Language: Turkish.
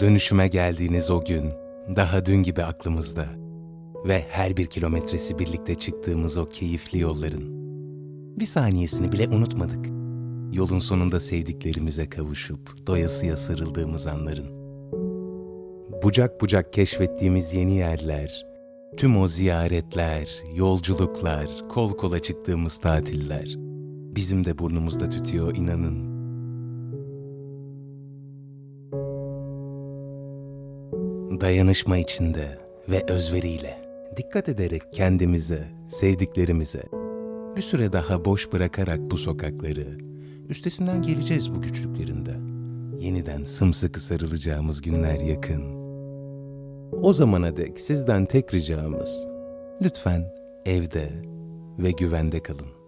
Dönüşüme geldiğiniz o gün daha dün gibi aklımızda ve her bir kilometresi birlikte çıktığımız o keyifli yolların bir saniyesini bile unutmadık. Yolun sonunda sevdiklerimize kavuşup doyasıya sarıldığımız anların. Bucak bucak keşfettiğimiz yeni yerler, tüm o ziyaretler, yolculuklar, kol kola çıktığımız tatiller bizim de burnumuzda tütüyor inanın. Dayanışma içinde ve özveriyle, dikkat ederek kendimize, sevdiklerimize, bir süre daha boş bırakarak bu sokakları, üstesinden geleceğiz bu güçlüklerinde. Yeniden sımsıkı sarılacağımız günler yakın. O zamana dek sizden tek ricamız, lütfen evde ve güvende kalın.